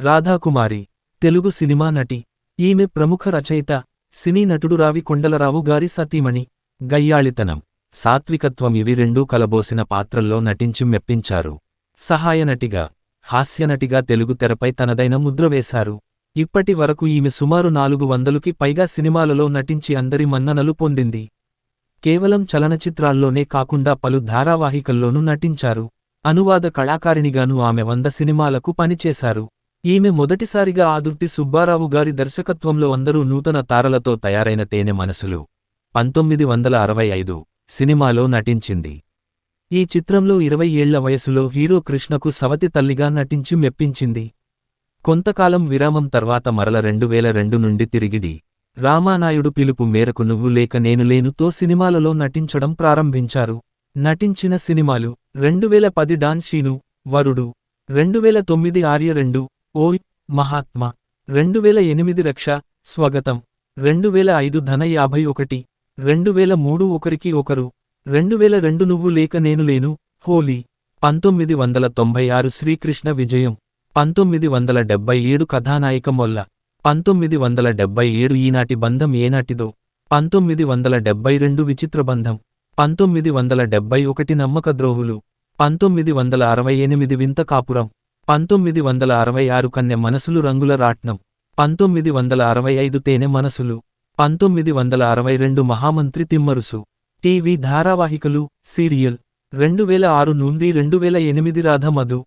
Radhakumari Telugu cinema నటి ఈమె ప్రముఖ రచయిత సినీ నటుడు రావి కొండలరావు గారి సతీమణి. గయ్యాళితనం సాత్వికత్వం ఇవి రెండూ కలబోసిన పాత్రల్లో నటించి మెప్పించారు. సహాయ నటిగా హాస్యనటిగా తెలుగు తెరపై తనదైన ముద్ర వేశారు. ఇప్పటి వరకు ఈమె సుమారు నాలుగు వందలుకి పైగా సినిమాలలో నటించి అందరి మన్ననలు పొందింది. కేవలం చలనచిత్రాల్లోనే కాకుండా పలు ధారావాహికల్లోనూ నటించారు. అనువాద కళాకారిణిగాను ఆమె వంద సినిమాలకు పనిచేశారు. ఈమె మొదటిసారిగా ఆదుర్తి సుబ్బారావు గారి దర్శకత్వంలో అందరూ నూతన తారలతో తయారైన తేనె మనసులు. పంతొమ్మిది వందల అరవై ఐదు సినిమాలో నటించింది. ఈ చిత్రంలో ఇరవై ఏళ్ళ వయసులో హీరో కృష్ణకు సవతి తల్లిగా నటించి మెప్పించింది. కొంతకాలం విరామం తర్వాత మరల రెండు వేల రెండు నుండి తిరిగిడి. రామానాయుడు పిలుపు మేరకు నువ్వు లేక నేను లేనుతో సినిమాలలో నటించడం ప్రారంభించారు. నటించిన సినిమాలు రెండు వేల పది డాన్షీను వరుడు రెండు వేల తొమ్మిది ఆర్య రెండు ఓయ్ మహాత్మ! రెండు వేల ఎనిమిది రక్ష స్వాగతం. రెండు వేల ఐదు ధన యాభై ఒకటి. రెండు వేల మూడు ఒకరికి ఒకరు. రెండు వేల రెండు నువ్వు లేక నేను లేను. హోలీ. పంతొమ్మిది వందల తొంభై ఆరు శ్రీకృష్ణ విజయం. పంతొమ్మిది వందల డెబ్బై ఏడు కథానాయిక మొల్ల. పంతొమ్మిది వందల డెబ్బై ఏడు ఈనాటి బంధం ఏనాటిదో. పంతొమ్మిది వందల డెబ్బై రెండు విచిత్ర బంధం. పంతొమ్మిది వందల డెబ్బై ఒకటి నమ్మకద్రోహులు పంతొమ్మిది వందల అరవై ఎనిమిది వింత కాపురం. పంతొమ్మిది వందల అరవై ఆరు కన్నె మనసులు రంగుల రాట్నం. పంతొమ్మిది వందల అరవై ఐదు తేనె మనసులు. పంతొమ్మిది వందల అరవై రెండు మహామంత్రి తిమ్మరుసు. TV ధారావాహికలు serial. రెండు వేల ఆరు నుండి రెండు వేల ఎనిమిది రాధమధు